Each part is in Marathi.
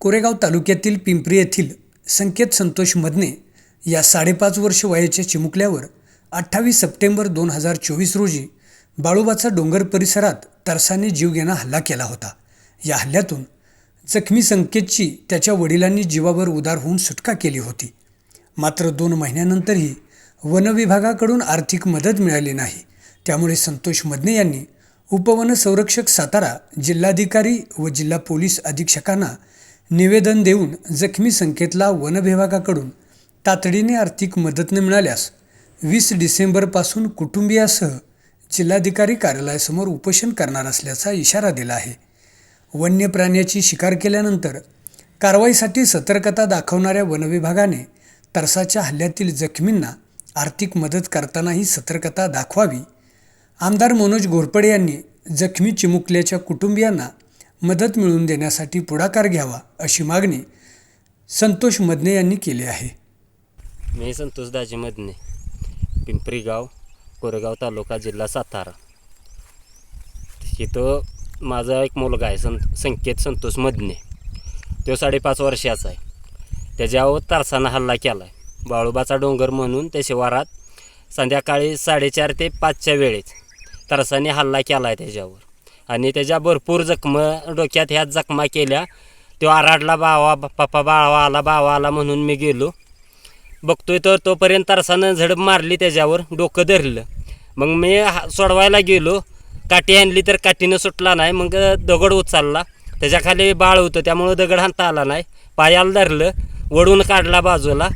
कोरेगाव तालुक्यातील पिंपरी येथील संकेत संतोष मदने या साडेपाच वर्ष वयाच्या चिमुकल्यावर अठ्ठावीस सप्टेंबर दोन हजार चोवीस रोजी बाळोबाचा डोंगर परिसरात तरसाने जीवघेणा हल्ला केला होता. या हल्ल्यातून जखमी संकेतची त्याच्या वडिलांनी जीवावर उदार होऊन सुटका केली होती. मात्र दोन महिन्यानंतरही वनविभागाकडून आर्थिक मदत मिळाली नाही. त्यामुळे संतोष मदने यांनी उपवन संरक्षक सातारा जिल्हाधिकारी व जिल्हा पोलीस अधीक्षकांना निवेदन देऊन जखमी संकेतला वनविभागाकडून तातडीने आर्थिक मदत न मिळाल्यास वीस डिसेंबरपासून कुटुंबियासह जिल्हाधिकारी कार्यालयासमोर उपोषण करणार असल्याचा इशारा दिला आहे. वन्य प्राण्याची शिकार केल्यानंतर कारवाईसाठी सतर्कता दाखवणाऱ्या वनविभागाने तरसाच्या हल्ल्यातील जखमींना आर्थिक मदत करतानाही सतर्कता दाखवावी. आमदार मनोज घोरपडे यांनी जखमी चिमुकल्याच्या कुटुंबियांना मदत मिळवून देण्यासाठी पुढाकार घ्यावा अशी मागणी संतोष मदने यांनी केली आहे. मी संतोष दाजी मदने पिंपरी गाव कोरेगाव तालुका जिल्हा सातारा. इथं माझा एक मुलगा आहे सं संकेत संतोष मदने. तो साडेपाच वर्षाचा आहे. त्याच्यावर तारसानं हल्ला केला आहे बाळूबाचा डोंगर म्हणून त्या शिवारात संध्याकाळी साडेचार ते पाचच्या वेळेत तरसाने हल्ला केला आहे त्याच्यावर. आणि त्याच्या भरपूर जखमं डोक्यात ह्या जखमा केल्या. तो आराडला बावा पप्पा बाळवा आला बावा आला म्हणून मी गेलो. बघतोय तर तोपर्यंत तरसानं झडप मारली त्याच्यावर डोकं धरलं. मग मी हा- सोडवायला गेलो. काठी आणली तर काठीनं सुटला नाही मग दगड उचलला. त्याच्याखाली बाळ होतं त्यामुळं दगड हाणता आला नाही. पायाला धरलं वडून काढला बाजूला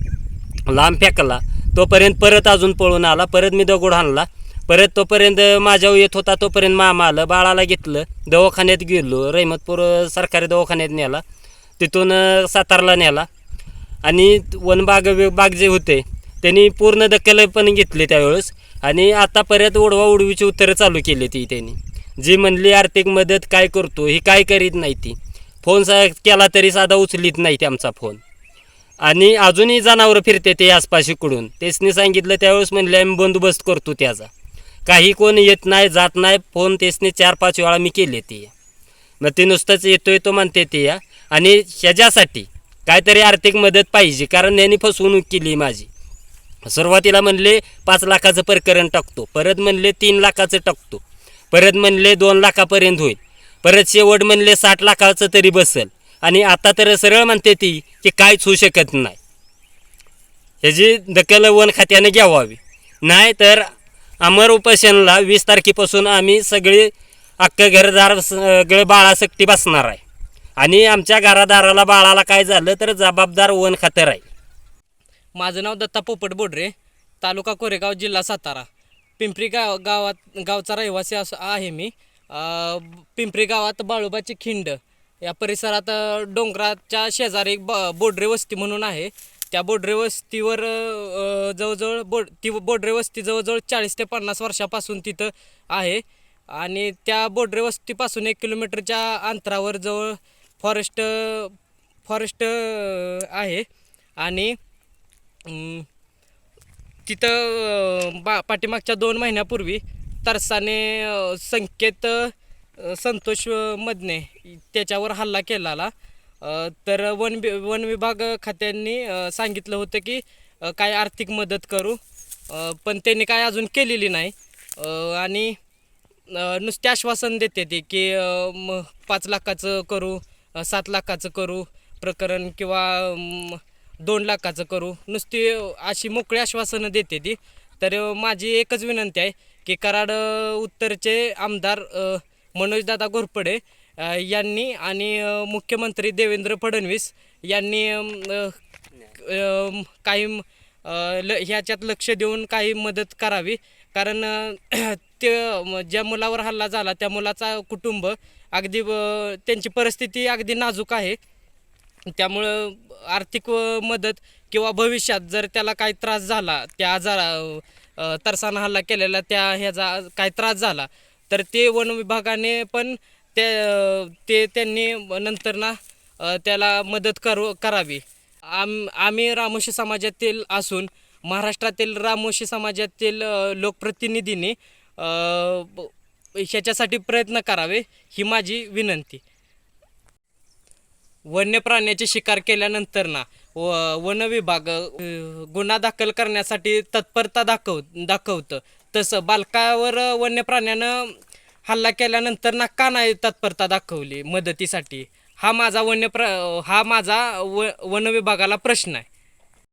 लांब फेकला. तोपर्यंत परत अजून पळून आला परत मी दगड हाणला. परत तोपर्यंत माझ्यावर येत होता तोपर्यंत मामा आलं बाळाला घेतलं दवाखान्यात गेलो रहिमतपूर सरकारी दवाखान्यात नेला तिथून सातारला नेला आणि वनबाग बाग जे होते त्यांनी पूर्ण दखल पण घेतली त्यावेळेस. आणि आता परत उडवा उडवीची उत्तरं चालू केली ती त्यांनी. जी म्हणली आर्थिक मदत काय करतो ही काय करीत नाही ती. फोन सा केला तरी साधा उचलीत नाही ते आमचा फोन. आणि अजूनही जनावरं फिरते ते आसपास इकडून तेचनी सांगितलं त्यावेळेस म्हणले आम्ही बंदोबस्त करतो त्याचा. काही कोण येत नाही जात नाही फोन तेचने चार पाच वेळा मी केले ते. मग ते नुसतंच येतो येतो म्हणते ते या आणि ह्याच्यासाठी काहीतरी आर्थिक मदत पाहिजे कारण यांनी फसवणूक केली माझी. सुरुवातीला म्हणले पाच लाखाचं प्रकरण टाकतो. परत म्हणले तीन लाखाचं टाकतो. परत म्हणले दोन लाखापर्यंत होईल. परत शेवट म्हणले साठ लाखाचं तरी बसेल. आणि आता तर सरळ म्हणते ती की काहीच होऊ शकत नाही. ह्याची दखल वन खात्याने घ्यावावी. नाही तर अमर उपोषणला वीस तारखेपासून आम्ही सगळे अख्खं घरदार सगळे बाळासक्ती बसणार आहे. आणि आमच्या घरादाराला बाळाला काय झालं तर जबाबदार वन खातर आहे. माझं नाव दत्ता पोपट बोडरे तालुका कोरेगाव जिल्हा सातारा. पिंपरी गाव गावात गावचा रहिवासी असं आहे मी. पिंपरी गावात बाळोबाची खिंड. या परिसरात डोंगराच्या शेजारी एक ब बोडरे वस्ती म्हणून आहे. त्या बोडरे वस्तीवर जवळजवळ बोड ती बोडरे वस्ती जवळजवळ चाळीस ते पन्नास वर्षापासून तिथं आहे. आणि त्या बोडरे वस्तीपासून एक किलोमीटरच्या अंतरावर जवळ फॉरेस्ट फॉरेस्ट आहे. आणि तिथं बा पाठीमागच्या दोन महिन्यापूर्वी तरसाने संकेत संतोष मदने त्याच्यावर हल्ला केलाला. तर वन वि वन विभाग खात्यांनी सांगितलं होतं की काय आर्थिक मदत करू. पण त्यांनी काय अजून केलेली नाही. आणि नुसते आश्वासन देते ते की मग पाच लाखाचं करू सात लाखाचं करू प्रकरण किंवा दोन लाखाचं करू. नुसती अशी मोकळी आश्वासनं देते ती. तर माझी एकच विनंती आहे की कराड उत्तरचे आमदार मनोजदादा घोरपडे यांनी आणि मुख्यमंत्री देवेंद्र फडणवीस यांनी काही ल ह्याच्यात लक्ष देऊन काही मदत करावी. कारण ते ज्या मुलावर हल्ला झाला त्या मुलाचा कुटुंब अगदी त्यांची परिस्थिती अगदी नाजूक आहे. त्यामुळं आर्थिक मदत किंवा भविष्यात जर त्याला काही त्रास झाला त्या आजारा तरसानं हल्ला केलेला त्या ह्याचा काही त्रास झाला तर ते वन विभागाने पण ते ते त्यांनी नंतर ना त्याला मदत करू करावी. आम आम्ही रामोशी समाजातील असून महाराष्ट्रातील रामोशी समाजातील लोकप्रतिनिधींनी ह्याच्यासाठी प्रयत्न करावे ही माझी विनंती. वन्य प्राण्याची शिकार केल्यानंतर ना व वन विभाग गुन्हा दाखल करण्यासाठी तत्परता दाखव दाखवतं. तसं बालकावर वन्य प्राण्यानं हल्ला केल्यानंतर ना का नाही तत्परता दाखवली मदतीसाठी. हा माझा वन्य प्र हा माझा व वन विभागाला प्रश्न आहे.